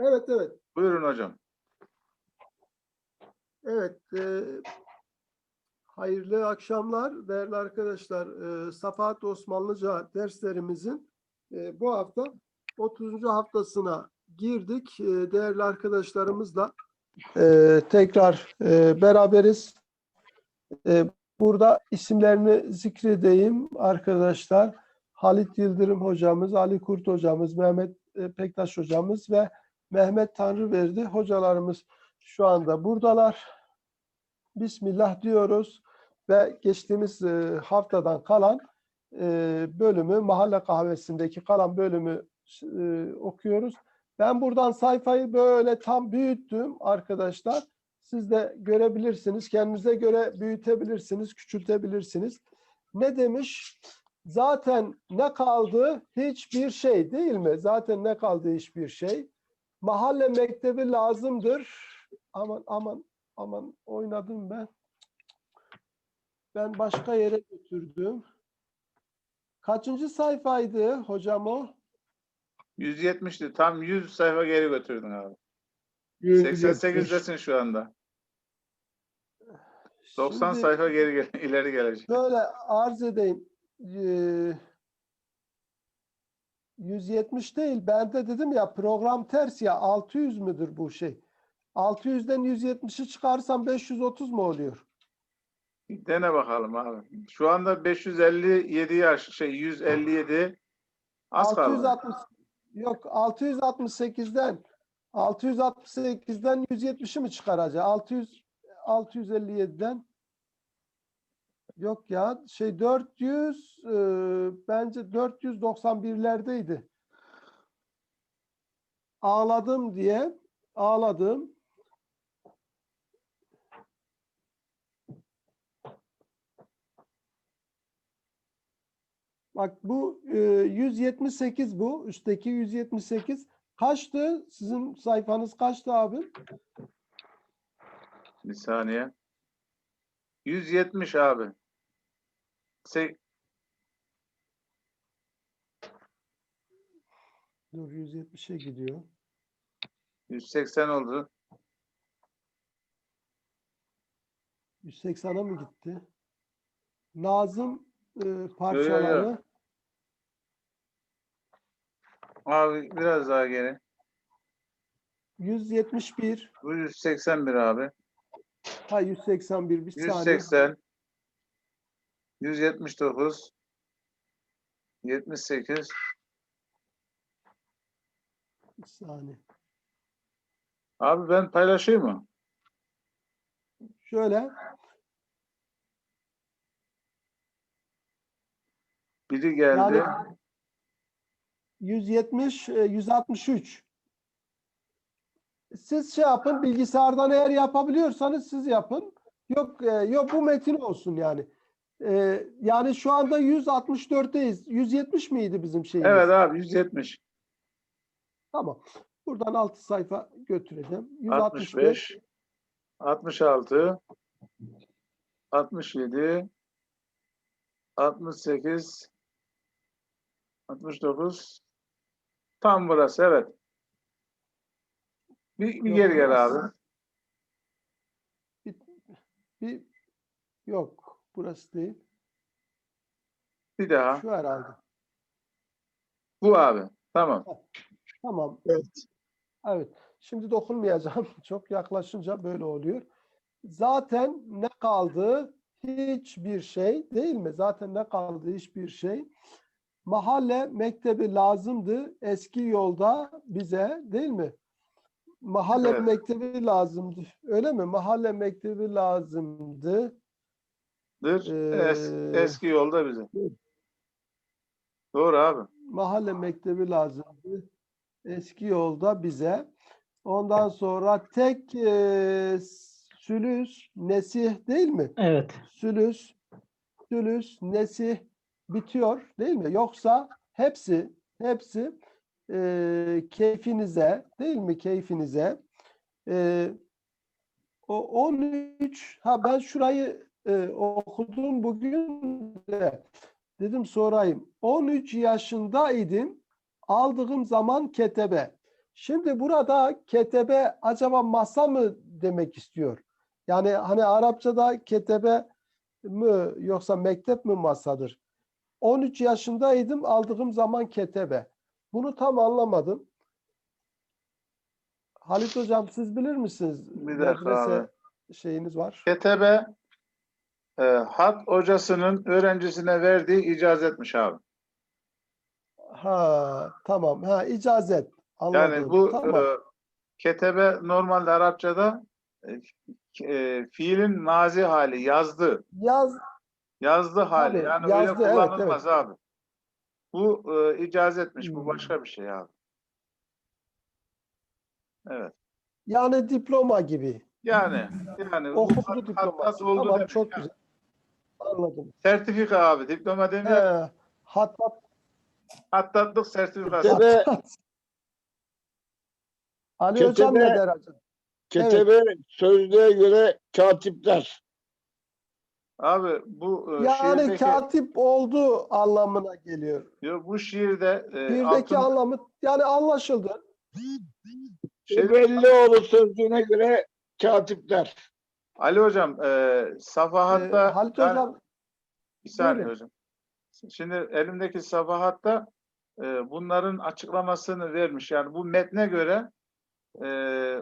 Evet, evet. Buyurun hocam. Evet. e, hayırlı akşamlar değerli arkadaşlar. E, Safahat Osmanlıca derslerimizin e, bu hafta 30. haftasına girdik. E, değerli arkadaşlarımızla e, tekrar e, beraberiz. E, burada isimlerini zikredeyim arkadaşlar. Halit Yıldırım hocamız, Ali Kurt hocamız, Mehmet e, Pektaş hocamız ve Mehmet Tanrıverdi hocalarımız şu anda buradalar. Bismillah diyoruz ve geçtiğimiz e, haftadan kalan e, bölümü mahalle kahvesindeki kalan bölümü e, okuyoruz. Ben buradan sayfayı böyle tam büyüttüm arkadaşlar. Siz de görebilirsiniz. Kendinize göre büyütebilirsiniz, küçültebilirsiniz. Ne demiş? Zaten ne kaldı? Hiçbir şey değil mi? Zaten ne kaldı? Hiçbir şey. Mahalle mektebi lazımdır. Aman aman aman oynadım ben. Ben başka yere götürdüm. Kaçıncı sayfaydı hocam o? 170'ti. Tam 100 sayfa geri götürdün abi. 170. 88'desin şu anda. 90 Şimdi sayfa geri ileri gelecek. Şöyle arz edeyim. Ee, 170 değil. Ben de dedim ya program ters ya 600 müdür bu şey? 600'den 170'i çıkarsam 530 mu oluyor? Dene bakalım abi. Şu anda 557 yaş şey 157 az kaldı. 660 yok 668'den 668'den 170'i mi çıkaracak? 600 657'den yok ya şey 400 e, bence 491'lerdeydi. Ağladım diye ağladım. Bak bu e, 178 bu. Üstteki 178. Kaçtı? Sizin sayfanız kaçtı abi? Bir saniye. 170 abi. Se- Dur 170'e gidiyor. 180 oldu. 180'a mı gitti? Nazım e, parçaları. Abi biraz daha geri. 171. Bu 181 abi. Ha 181 bir saniye. 180 179 78 Bir saniye. Abi ben paylaşayım mı? Şöyle Biri geldi. Yani- 170 e, 163. Siz şey yapın bilgisayardan eğer yapabiliyorsanız siz yapın. Yok e, yok bu metin olsun yani. E, yani şu anda 164'teyiz. 170 miydi bizim şeyimiz? Evet abi 170. Tamam. Buradan 6 sayfa götüreceğim. 165. 65 66 67 68 69 Tam burası evet. Bir, bir geri gel abi. Bir, yok. Burası değil. Bir daha. Şu herhalde. Bu abi. Tamam. Tamam. Evet. Evet. Şimdi dokunmayacağım. Çok yaklaşınca böyle oluyor. Zaten ne kaldı? Hiçbir şey değil mi? Zaten ne kaldı? Hiçbir şey. Mahalle mektebi lazımdı. Eski yolda bize değil mi? Mahalle Evet. mektebi lazımdı. Öyle mi? Mahalle mektebi lazımdı. Es- Ee, eski yolda bize. Doğru abi. Mahalle mektebi lazımdı. Eski yolda bize. Ondan sonra tek e, sülüs nesih değil mi? Evet. Sülüs, sülüs, nesih bitiyor değil mi? Yoksa hepsi, hepsi e, keyfinize değil mi? Keyfinize. E, o 13, ha ben şurayı e, okudum bugün de. Dedim sorayım. 13 yaşındaydım. Aldığım zaman ketebe. Şimdi burada ketebe acaba masa mı demek istiyor? Yani hani Arapçada ketebe mi yoksa mektep mi masadır? 13 yaşındaydım aldığım zaman ketebe. Bunu tam anlamadım. Halit Hocam siz bilir misiniz? Bir dakika Medrese abi. şeyiniz var. Ketebe e, hat hocasının öğrencisine verdiği icazetmiş abi. Ha tamam. Ha icazet. Anladım. Yani bu tamam. e, ketebe normalde Arapçada e, e, fiilin mazi hali yazdı. Yaz Yazdı hali. Tabii, yani yazdı, öyle evet, kullanılmaz abi. Bu e, icazetmiş. Bu Hmm. başka bir şey abi. Evet. yani diploma gibi. Yani yani bu Okulu oldu Tamam çok yani. güzel. Anladım. Sertifika abi. Diploma demiyor. He, hatta Hattatlık sertifikası. Ketebe, Ali Hocam Ketebe- ne der acaba? ketebe sözlüğe göre katipler. Abi bu e, Yani şiirdeki, katip oldu anlamına geliyor. Yo, bu şiirde e, Birdeki altın- anlamı yani anlaşıldı. şey- Ebellioğlu sözlüğüne göre katipler. Ali hocam e, safahatta Halit yani- Hocam bir saniye buyurun. hocam. Şimdi elimdeki safahatta e, bunların açıklamasını vermiş. Yani bu metne göre e,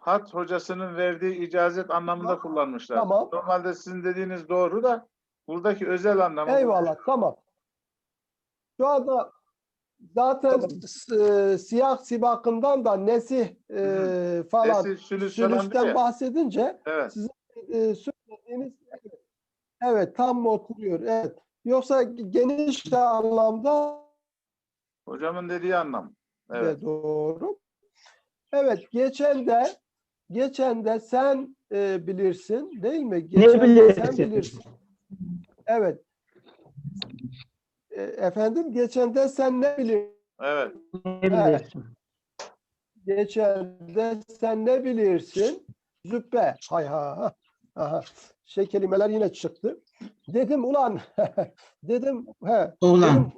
hat hocasının verdiği icazet anlamında kullanmışlar. Tamam. Normalde sizin dediğiniz doğru da buradaki özel anlamı. bu. eyvallah tamam. Şu anda zaten s- siyah sibakından da nesih e, falan Nesih, sülüs sülüsten bahsedince Evet. E, söylediğiniz evet, evet tam oturuyor. Evet. Yoksa geniş anlamda Hocamın dediği anlam. Evet. de doğru. Evet, geçen de geçen de sen e, bilirsin değil mi? Geçen de sen bilirsin? bilirsin. Evet. E, efendim geçen de sen ne bilirsin? Evet. Ne bilirsin? Geçen de sen ne bilirsin? Züppe. Hay ha. Ha. Aha. Şey kelimeler yine çıktı. Dedim ulan dedim he. Oğlan. Dedim,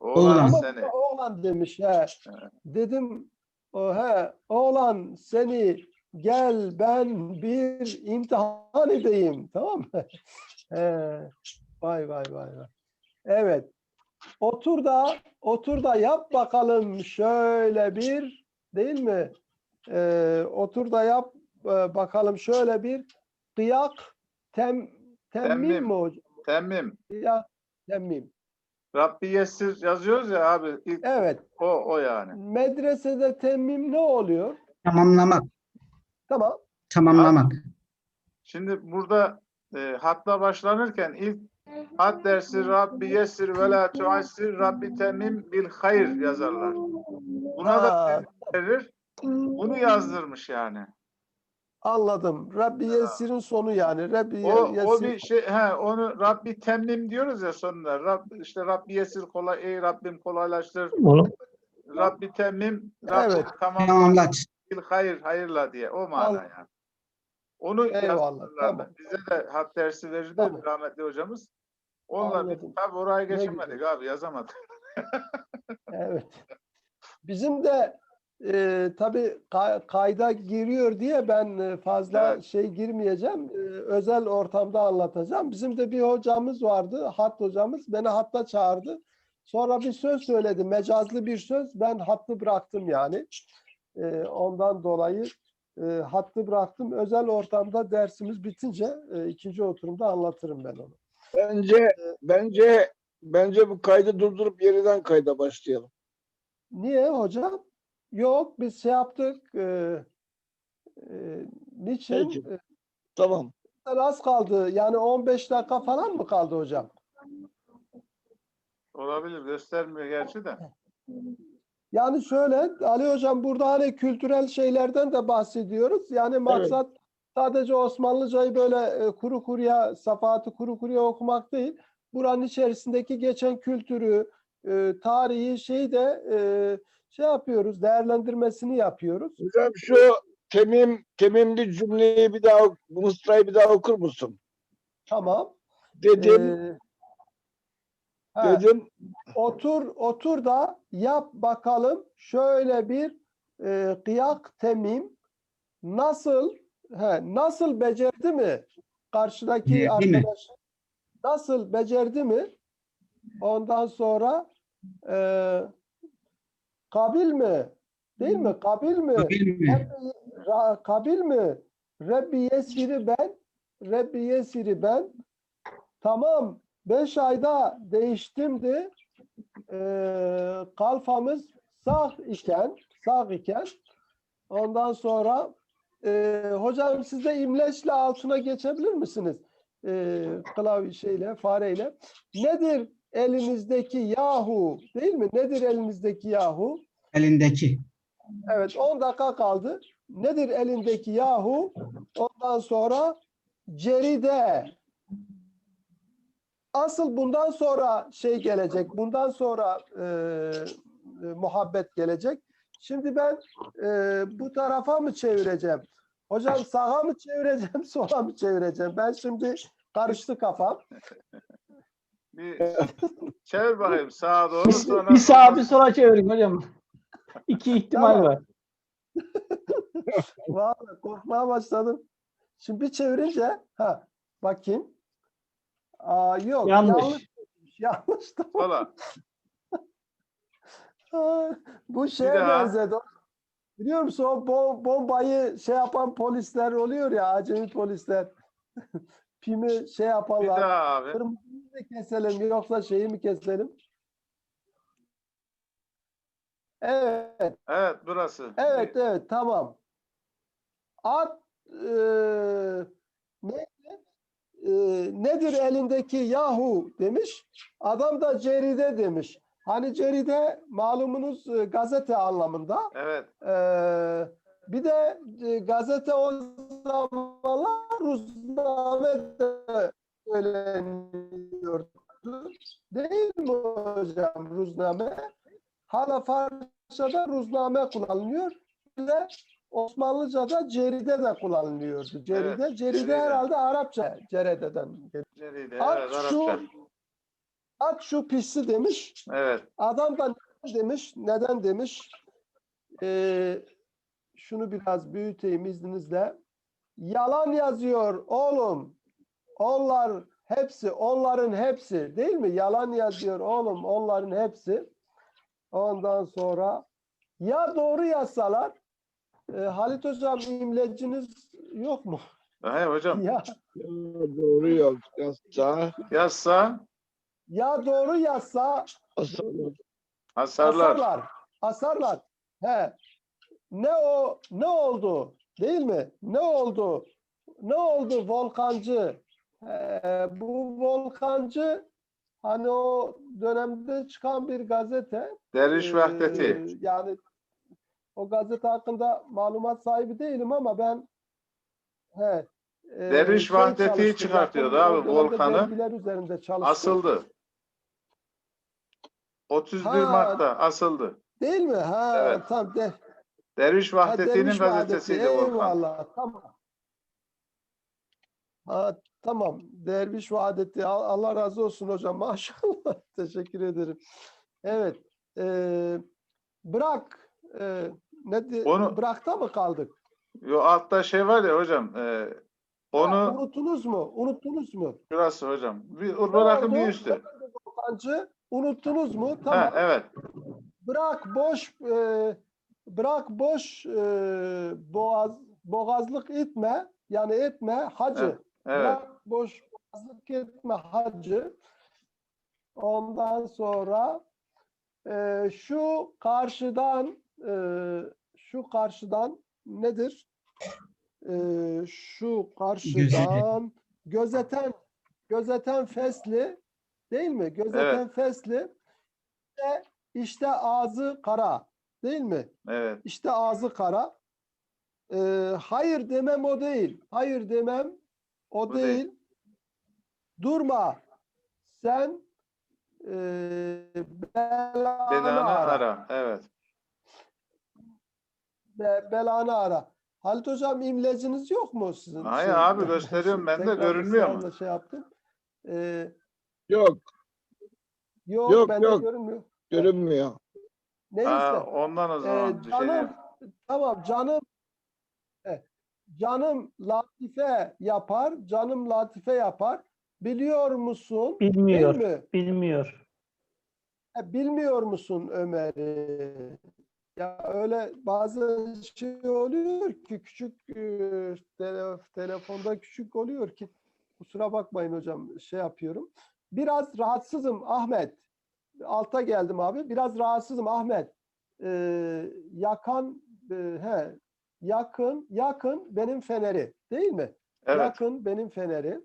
Oğlan Ama seni. oğlan demiş he. Dedim o he oğlan seni gel ben bir imtihan edeyim tamam mı? He. Vay vay vay vay. Evet. Otur da otur da yap bakalım şöyle bir değil mi? Ee, otur da yap e, bakalım şöyle bir kıyak tem temmim Temmim. mi hocam? Temmim. Kıyak temmim. Rabbi Yessir yazıyoruz ya abi. ilk Evet. o, o yani. Medresede temmim ne oluyor? Tamamlamak. Tamam. Tamamlamak. Şimdi burada e, hatla başlanırken ilk hat dersi Rabbi Yessir ve la tuassir Rabbi temmim bil hayır yazarlar. Buna da Ha, verir. Bunu yazdırmış yani. Anladım. Rabbi Yesir'in sonu yani. Rabbi O, o Yesir. bir şey he onu Rabbi temmim diyoruz ya sonunda. Rab, işte Rabbi Yessir kolay ey Rabbim kolaylaştır. Onu Rabbi temmim Rabbi Evet. tamam tamamlat. bil hayır hayırla diye o mana Al. yani. Onu Eyvallah, tamam. Bize de hat dersi verirdi Tamam. rahmetli hocamız. Onunla Anladım. tabii oraya geçemedik abi yazamadık. Evet. Bizim de e, tabii kay- kayda giriyor diye ben e, fazla Evet. şey girmeyeceğim. E, özel ortamda anlatacağım. Bizim de bir hocamız vardı. Hat hocamız beni hatta çağırdı. Sonra bir söz söyledi. Mecazlı bir söz. Ben hattı bıraktım yani. E, ondan dolayı e, hattı bıraktım. Özel ortamda dersimiz bitince e, ikinci oturumda anlatırım ben onu. Bence bence bence bu kaydı durdurup yeniden kayda başlayalım. Niye hocam? Yok biz şey yaptık. E, e, niçin? Peki. E, Tamam. az kaldı. Yani 15 dakika falan mı kaldı hocam? Olabilir göstermiyor gerçi de. Yani şöyle Ali hocam burada hani kültürel şeylerden de bahsediyoruz. Yani maksat sadece Osmanlıcayı böyle e, kuru kuruya, safahatı kuru kuruya okumak değil. Buranın içerisindeki geçen kültürü, e, tarihi şeyi de e, şey yapıyoruz, değerlendirmesini yapıyoruz. Hocam şu temim temimli cümleyi bir daha bu mısrayı bir daha okur musun? Tamam. Dedim Ee, ha, dedim otur otur da yap bakalım şöyle bir e, kıyak temim nasıl he, nasıl becerdi mi karşıdaki mi? arkadaş nasıl becerdi mi ondan sonra e, kabil mi? Değil mi? Kabil mi? Kabil mi? Rabbi, Ra- kabil mi? Rabbi yesiri ben Rabbi yesiri ben. Tamam beş ayda değiştimdi. Ee, kalfamız sağ iken sağ iken ondan sonra e, hocam siz de imleçle altına geçebilir misiniz? E, klavye şeyle fareyle. Nedir elinizdeki yahu değil mi? Nedir elinizdeki yahu? Elindeki. Evet 10 dakika kaldı. Nedir elindeki yahu? Ondan sonra ceride. Asıl bundan sonra şey gelecek. Bundan sonra e, e, muhabbet gelecek. Şimdi ben e, bu tarafa mı çevireceğim? Hocam sağa mı çevireceğim, sola mı çevireceğim? Ben şimdi karıştı kafam. Bir çevir bakayım sağa doğru Bir, sonra. bir sağa bir sola çevirin hocam. İki ihtimal var. Vallahi korkmaya başladım. Şimdi bir çevirince ha bakayım. Aa, yok Yanlış. yanlış. Yanlış. Tamam. Bu şeye benzedi. Biliyor musun o bom- bombayı şey yapan polisler oluyor ya acemi polisler. Pimi şey Bir yaparlar. daha abi. Mı keselim yoksa şeyi mi keselim? Evet. Evet burası. Evet evet tamam. At eee neydi? Eee, nedir elindeki yahu demiş. Adam da ceride demiş. Hani ceride malumunuz e, gazete anlamında. Evet. Eee, bir de e, gazete o zamanlar Ruzname de söyleniyordu. Değil mi hocam Ruzname? Hala Farsça'da Ruzname kullanılıyor. De Osmanlıca'da ceride de kullanılıyordu. Ceride, Evet, ceride, ceride. herhalde Arapça cerededen. geliyor. Nereydi? At Evet şu, Arapça. at şu pisi demiş. Evet. Adam da demiş, neden demiş? Ee, şunu biraz büyüteyim izninizle. Yalan yazıyor oğlum. Onlar hepsi, onların hepsi değil mi? Yalan yazıyor oğlum, onların hepsi. Ondan sonra ya doğru yazsalar, e, Halit Hocam imleciniz yok mu? Hayır hocam. Ya, Ya, doğru yok. Yazsa Yazsa ya doğru yazsa asarlar. hasarlar. Asarlar. Asarlar. He. Ne o ne oldu? Değil mi? Ne oldu? Ne oldu volkancı? Ee, bu volkancı hani o dönemde çıkan bir gazete. Deriş Ee, Vahdeti. yani o gazete hakkında malumat sahibi değilim ama ben he, e, Deriş şey çalıştım, çıkartıyordu abi, Volkan'ı. üzerinde çalıştım. Asıldı. 31 Ha. Mart'ta asıldı. Değil mi? Ha, Evet. tamam. De, Vahdeti'nin Derviş Vahdeti, gazetesiydi Volkan. Eyvallah. Tamam. Ha, tamam. Derviş Vahdeti. Al- Allah razı olsun hocam. Maşallah. Teşekkür ederim. Evet. eee, bırak. eee, ne Onu- bırakta mı kaldık? Yo altta şey var ya hocam. e, Ha, onu unuttunuz mu? Unuttunuz mu? şurası hocam. Bir bırakın bir üstü. Volkancı, Unuttunuz mu? Ha, Tamam. evet. Bırak boş eee, bırak boş eee, boğaz boğazlık etme. Yani etme hacı. Evet, Evet. Boş boğazlık etme hacı. Ondan sonra eee, şu karşıdan eee, şu karşıdan nedir? Eee, şu karşıdan gözeten gözeten fesli değil mi? Gözeten fesli ve işte ağzı kara değil mi? Evet. İşte ağzı kara. Ee, hayır demem o değil. Hayır demem o Bu değil. değil. Durma. Sen e, belanı, Belanı ara. ara. Evet. Be- belanı ara. Halit Hocam imleciniz yok mu sizin? Hayır abi, gösteriyorum ben de, görünmüyor mu? Şey yaptım. Ee, Yok yok, Yok, bende yok. görünmüyor. görünmüyor. Neyse. Ha, ondan o zaman Ee, şey canım. Tamam canım. Canım latife yapar. Canım latife yapar. Biliyor musun? Bilmiyor. Değil mi? Bilmiyor. E, bilmiyor musun Ömer'i? Ya öyle bazı şey oluyor ki küçük e, tele- telefonda küçük oluyor ki kusura bakmayın hocam şey yapıyorum. Biraz rahatsızım Ahmet. Alta geldim abi. Biraz rahatsızım Ahmet. Ee, yakan e, he yakın yakın benim feneri değil mi? Evet. Yakın benim feneri.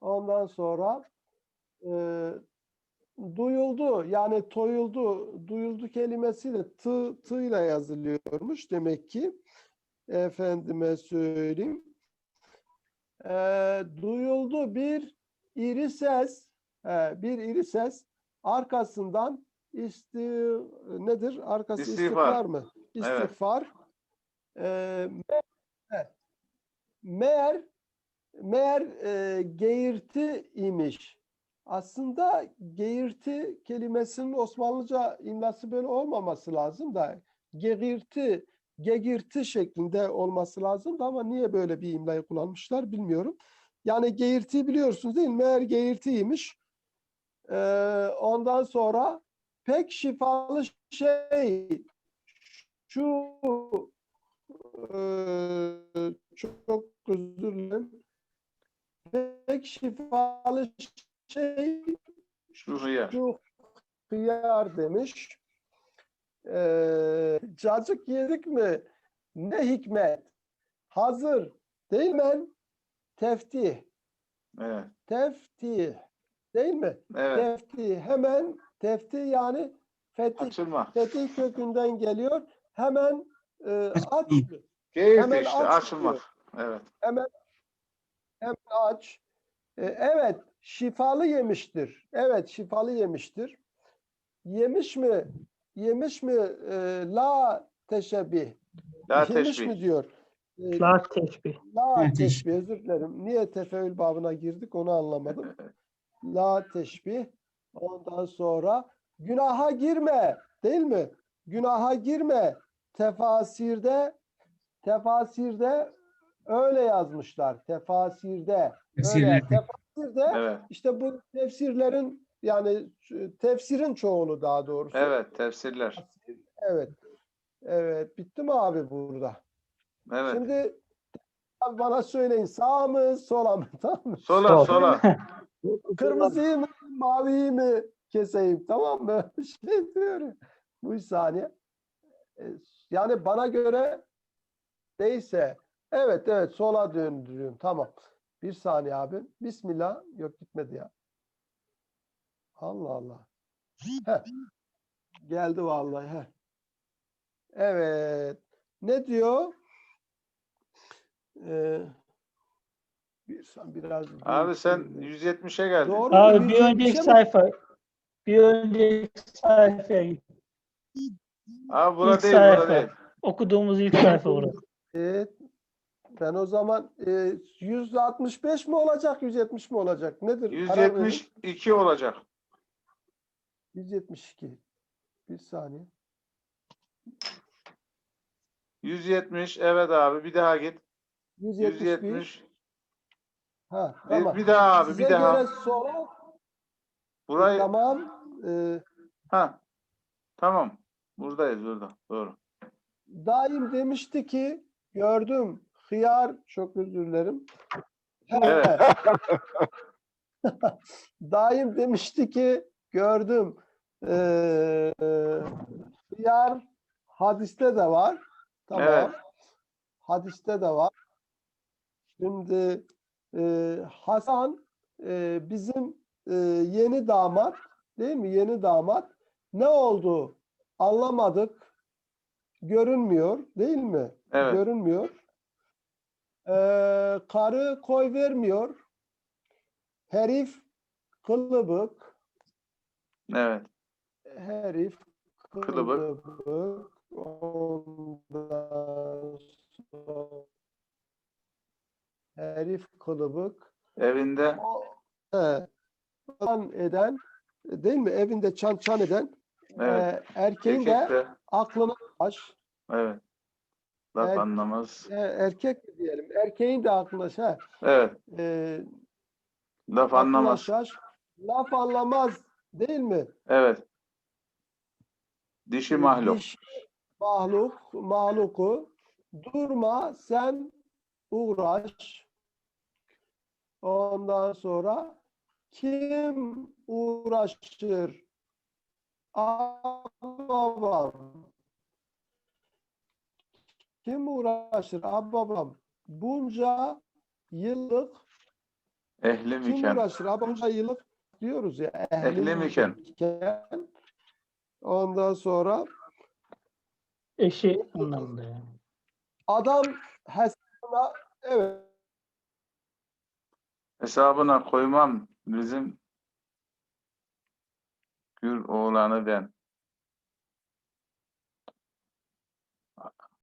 Ondan sonra e, duyuldu yani toyuldu duyuldu kelimesi de tı tı ile yazılıyormuş demek ki efendime söyleyeyim E, duyuldu bir iri ses he, bir iri ses arkasından isti nedir arkası İstiğfar. istiğfar mı Evet. E, me- evet. meğer meğer e, geğirti imiş aslında geğirti kelimesinin Osmanlıca imlası böyle olmaması lazım da geğirti, gegirti şeklinde olması lazım da ama niye böyle bir imlayı kullanmışlar bilmiyorum. Yani geğirti biliyorsunuz değil mi? Meğer geğirtiymiş. Ee, ondan sonra pek şifalı şey şu çok özür dilerim. Pek şifalı şey Şu hıyar. şu hıyar demiş. Ee, cacık yedik mi? Ne hikmet. Hazır. Değil mi? Teftih. Evet. Teftih. Değil mi? Evet. Teftih. Hemen teftih yani fetih, Açılma. fetih kökünden geliyor. Hemen e, aç. Geğirti Hemen işte. aç Açılmak. diyor. Evet. Hemen hemen aç. E, evet, şifalı yemiştir. Evet, şifalı yemiştir. Yemiş mi? Yemiş mi? E, la teşebbih. La Yemiş teşbih. mi diyor? E, La teşbih. la La teşbih. Özür dilerim. Niye tefeül babına girdik onu anlamadım. La teşbih. Ondan sonra günaha girme. Değil mi? Günaha girme. Tefasirde tefasirde öyle yazmışlar. Tefasirde. Öyle. Tefasirde Evet. işte bu tefsirlerin yani tefsirin çoğulu daha doğrusu. Evet. Tefsirler. Evet. Evet. Bitti mi abi burada? Evet. Şimdi abi bana söyleyin sağ mı sola mı tamam mı? Sola Sol. sola. Kırmızıyı mı maviyi mi keseyim tamam mı? Şey diyorum. Bu saniye. E, Yani bana göre neyse. Evet evet sola döndürüyorum. Tamam. Bir saniye abi. Bismillah. Yok gitmedi ya. Allah Allah. Heh. Geldi vallahi. Heh. Evet. Ne diyor? Ee, bir, biraz Abi sen büyük- 170'e geldin. Doğru. Abi bir 170'e önceki mi? sayfa. Bir önceki sayfaya git. Abi bura İlk değil, bura sayfa. değil. Okuduğumuz ilk sayfa burası. Evet. Ben o zaman e, 165 mi olacak, 170 mi olacak? Nedir? Karar verin. 172 olacak. 172. Bir saniye. 170 evet abi bir daha git. 171. 170. Ha, Bir, tamam. bir daha abi Size bir daha. göre sola Burayı tamam. E, ha. Tamam. Buradayız burada. Doğru. daim demişti ki gördüm. Hıyar çok özür dilerim. Evet. Daim demişti ki gördüm. Ee, hıyar hadiste de var. Tamam. Evet. Hadiste de var. Şimdi e, Hasan e, bizim e, yeni damat değil mi? Yeni damat. Ne oldu? Anlamadık. Görünmüyor değil mi? Evet. Görünmüyor. Ee, karı koy vermiyor. Herif kılıbık. Evet. Herif Kılıbık. kılıbık. Ondan sonra herif kılıbık. Evinde O he, çan eden değil mi? Evinde çan çan eden evet. e, erkeğin de Erkekte. aklına baş. Evet. Laf Er- anlamaz. e, erkek mi diyelim. Erkeğin de aklına şey, Evet. e, Laf aklına anlamaz. şaş, laf anlamaz değil mi? Evet. Dişi mahluk. Diş mahluk, mahluku. Durma sen uğraş. Ondan sonra kim uğraşır? Babam. Kim uğraşır? Babam. Bunca yıllık Ehlim kim uğraşır? Ha, Bunca yıllık diyoruz ya. ehlim Ehlim iken. iken. Ondan sonra Eşi anlamında yani. adam hesabına evet Hesabına koymam bizim Gür oğlanı ben.